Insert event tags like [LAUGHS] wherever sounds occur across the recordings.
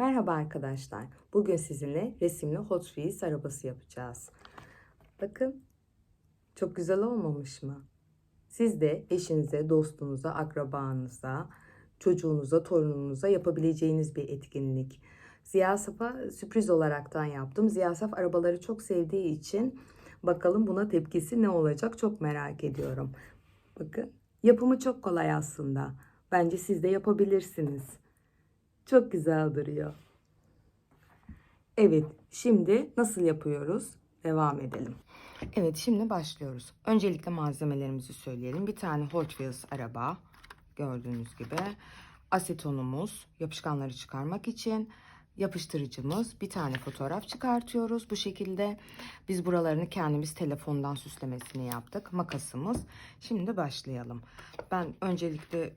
Merhaba arkadaşlar. Bugün sizinle resimli Hot Wheels arabası yapacağız. Bakın. Çok güzel olmamış mı? Siz de eşinize, dostunuza, akrabanıza, çocuğunuza, torununuza yapabileceğiniz bir etkinlik. Ziya Saf'a sürpriz olaraktan yaptım. Ziya Saf arabaları çok sevdiği için bakalım buna tepkisi ne olacak çok merak ediyorum. Bakın yapımı çok kolay aslında. Bence siz de yapabilirsiniz. Çok güzel duruyor. Evet, şimdi nasıl yapıyoruz? Devam edelim. Evet, şimdi başlıyoruz. Öncelikle malzemelerimizi söyleyelim. Bir tane Hot Wheels araba, gördüğünüz gibi. Asetonumuz, yapışkanları çıkarmak için. Yapıştırıcımız, bir tane fotoğraf çıkartıyoruz bu şekilde. Biz buralarını kendimiz telefondan süslemesini yaptık. Makasımız. Şimdi başlayalım. Ben öncelikle...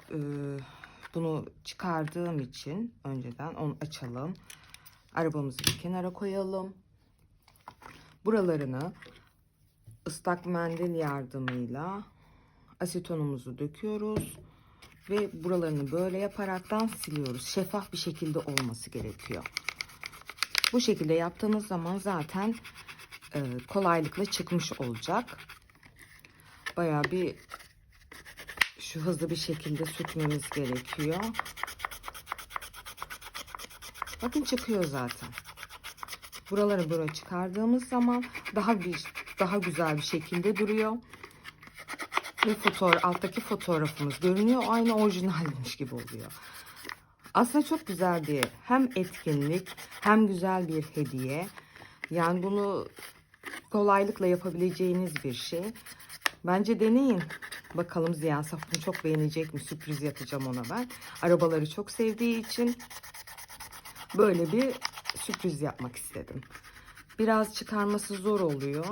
bunu çıkardığım için önceden onu açalım. Arabamızı bir kenara koyalım. Buralarını ıslak mendil yardımıyla asetonumuzu döküyoruz ve buralarını böyle yaparaktan siliyoruz. Şeffaf bir şekilde olması gerekiyor. Bu şekilde yaptığımız zaman zaten e, kolaylıkla çıkmış olacak. Bayağı bir şu hızlı bir şekilde sürtmemiz gerekiyor. Bakın çıkıyor zaten. Buraları böyle çıkardığımız zaman daha bir daha güzel bir şekilde duruyor. Ve fotoğraf, alttaki fotoğrafımız görünüyor. Aynı orijinalmiş gibi oluyor. Aslında çok güzel bir hem etkinlik hem güzel bir hediye. Yani bunu kolaylıkla yapabileceğiniz bir şey. Bence deneyin. Bakalım Ziya Saf bunu çok beğenecek mi? Sürpriz yapacağım ona ben. Arabaları çok sevdiği için böyle bir sürpriz yapmak istedim. Biraz çıkarması zor oluyor.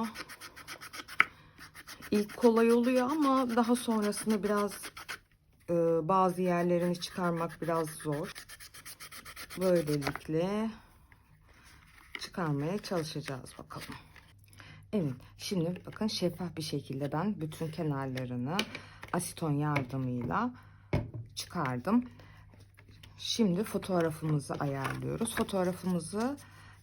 İlk kolay oluyor ama daha sonrasında biraz e, bazı yerlerini çıkarmak biraz zor. Böylelikle çıkarmaya çalışacağız bakalım. Evet şimdi bakın şeffaf bir şekilde ben bütün kenarlarını asiton yardımıyla çıkardım. Şimdi fotoğrafımızı ayarlıyoruz. Fotoğrafımızı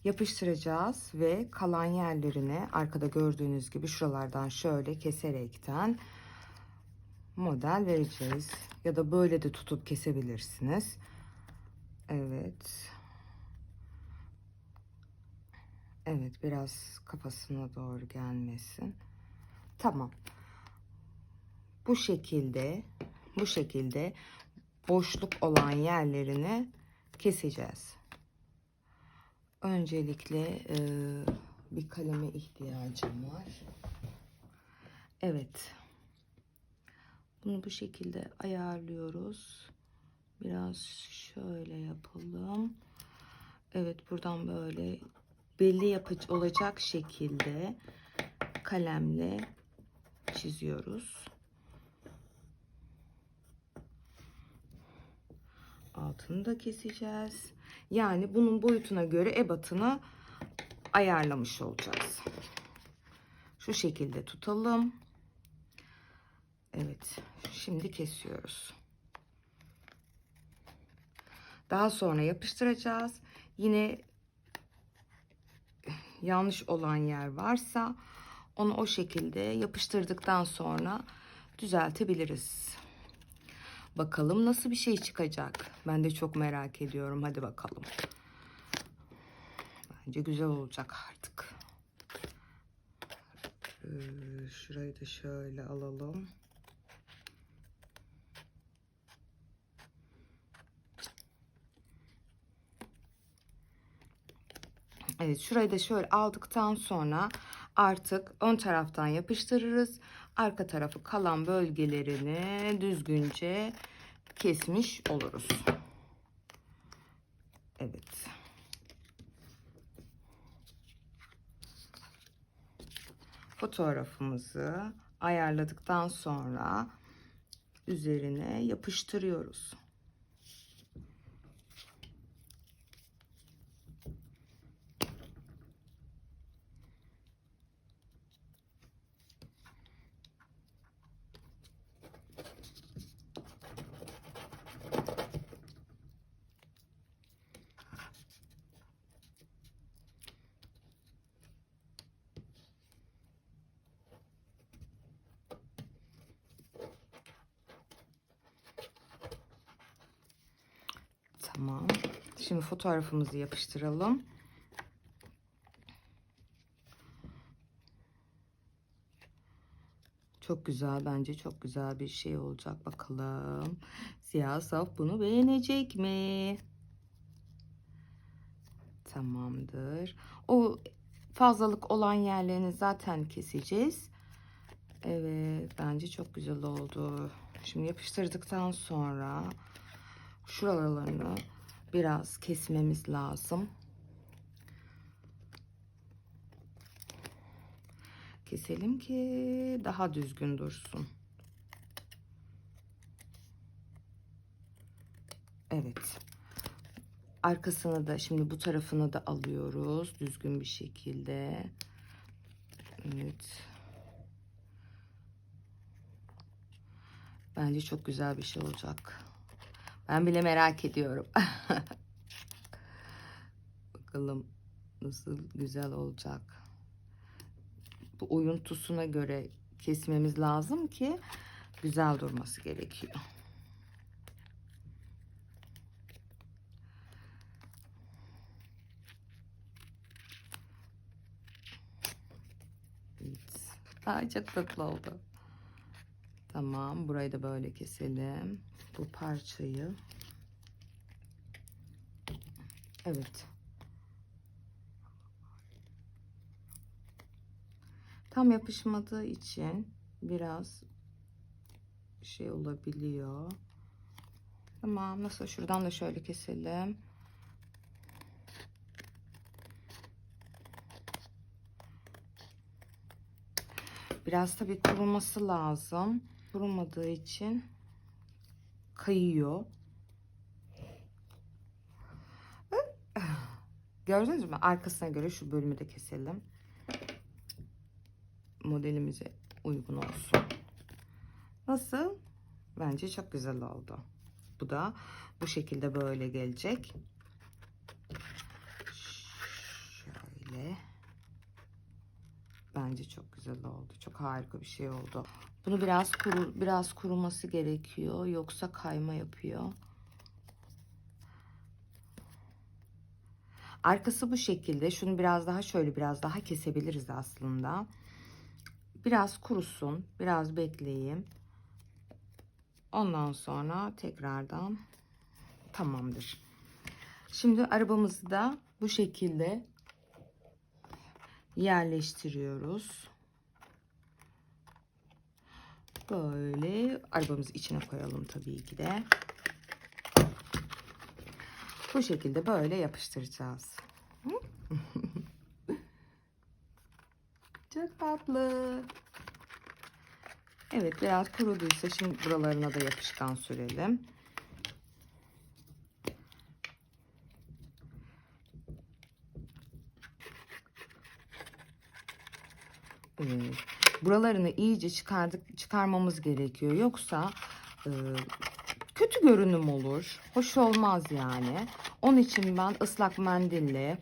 yapıştıracağız ve kalan yerlerine arkada gördüğünüz gibi şuralardan şöyle keserekten model vereceğiz. Ya da böyle de tutup kesebilirsiniz. Evet. Evet biraz kafasına doğru gelmesin. Tamam. Bu şekilde bu şekilde boşluk olan yerlerini keseceğiz. Öncelikle e, bir kaleme ihtiyacım var. Evet. Bunu bu şekilde ayarlıyoruz. Biraz şöyle yapalım. Evet buradan böyle belli yapıcı olacak şekilde kalemle çiziyoruz. Altını da keseceğiz. Yani bunun boyutuna göre ebatını ayarlamış olacağız. Şu şekilde tutalım. Evet. Şimdi kesiyoruz. Daha sonra yapıştıracağız. Yine yanlış olan yer varsa onu o şekilde yapıştırdıktan sonra düzeltebiliriz. Bakalım nasıl bir şey çıkacak. Ben de çok merak ediyorum. Hadi bakalım. Bence güzel olacak artık. Şurayı da şöyle alalım. Evet şurayı da şöyle aldıktan sonra artık ön taraftan yapıştırırız. Arka tarafı kalan bölgelerini düzgünce kesmiş oluruz. Evet. Fotoğrafımızı ayarladıktan sonra üzerine yapıştırıyoruz. Tamam. Şimdi fotoğrafımızı yapıştıralım. Çok güzel bence çok güzel bir şey olacak bakalım. Siyah saf bunu beğenecek mi? Tamamdır. O fazlalık olan yerlerini zaten keseceğiz. Evet bence çok güzel oldu. Şimdi yapıştırdıktan sonra şuralarını biraz kesmemiz lazım. Keselim ki daha düzgün dursun. Evet. Arkasını da şimdi bu tarafını da alıyoruz düzgün bir şekilde. Evet. Bence çok güzel bir şey olacak. Ben bile merak ediyorum. [LAUGHS] Bakalım nasıl güzel olacak. Bu oyuntusuna göre kesmemiz lazım ki güzel durması gerekiyor. Ay çok tatlı oldu. Tamam, burayı da böyle keselim. Bu parçayı. Evet. Tam yapışmadığı için biraz şey olabiliyor. Tamam, nasıl şuradan da şöyle keselim. Biraz tabii kuruması lazım. Kurumadığı için kayıyor. Gördünüz mü? Arkasına göre şu bölümü de keselim. Modelimize uygun olsun. Nasıl? Bence çok güzel oldu. Bu da bu şekilde böyle gelecek. Şöyle. Bence çok güzel oldu. Çok harika bir şey oldu. Bunu biraz kuru, biraz kuruması gerekiyor. Yoksa kayma yapıyor. Arkası bu şekilde. Şunu biraz daha şöyle biraz daha kesebiliriz aslında. Biraz kurusun. Biraz bekleyeyim. Ondan sonra tekrardan tamamdır. Şimdi arabamızı da bu şekilde yerleştiriyoruz. Böyle arabamızı içine koyalım tabii ki de. Bu şekilde böyle yapıştıracağız. [LAUGHS] Çok tatlı. Evet biraz kuruduysa şimdi buralarına da yapışkan sürelim. Evet. Buralarını iyice çıkardık çıkarmamız gerekiyor. Yoksa e, kötü görünüm olur. Hoş olmaz yani. Onun için ben ıslak mendille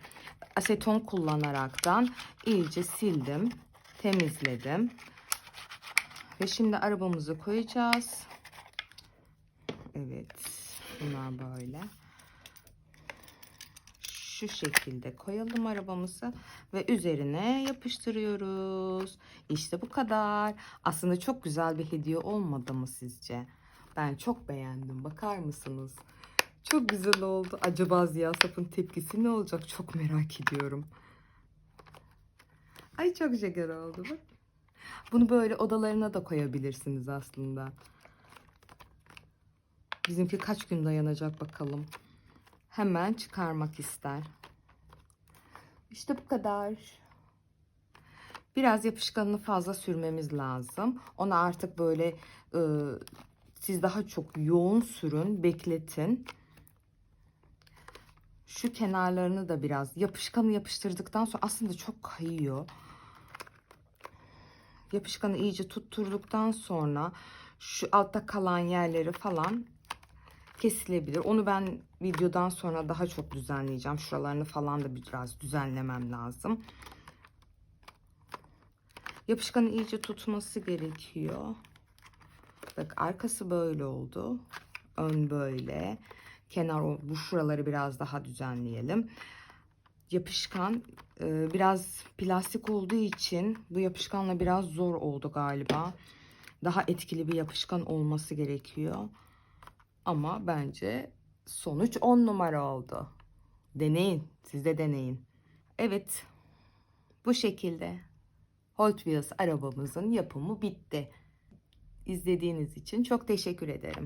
aseton kullanaraktan iyice sildim. Temizledim. Ve şimdi arabamızı koyacağız. Evet. Bunlar böyle. Şu şekilde koyalım arabamızı ve üzerine yapıştırıyoruz. İşte bu kadar. Aslında çok güzel bir hediye olmadı mı sizce? Ben çok beğendim. Bakar mısınız? Çok güzel oldu. Acaba Ziya Saf'ın tepkisi ne olacak? Çok merak ediyorum. Ay çok şeker oldu bak. Bunu böyle odalarına da koyabilirsiniz aslında. Bizimki kaç gün dayanacak bakalım. Hemen çıkarmak ister. İşte bu kadar. Biraz yapışkanını fazla sürmemiz lazım. Onu artık böyle e, siz daha çok yoğun sürün, bekletin. Şu kenarlarını da biraz yapışkanı yapıştırdıktan sonra aslında çok kayıyor. Yapışkanı iyice tutturduktan sonra şu altta kalan yerleri falan kesilebilir. Onu ben videodan sonra daha çok düzenleyeceğim. Şuralarını falan da biraz düzenlemem lazım. Yapışkanı iyice tutması gerekiyor. Bak arkası böyle oldu. Ön böyle. kenar bu şuraları biraz daha düzenleyelim. Yapışkan e, biraz plastik olduğu için bu yapışkanla biraz zor oldu galiba. Daha etkili bir yapışkan olması gerekiyor. Ama bence sonuç 10 numara oldu. Deneyin. Siz de deneyin. Evet. Bu şekilde Hot Wheels arabamızın yapımı bitti. İzlediğiniz için çok teşekkür ederim.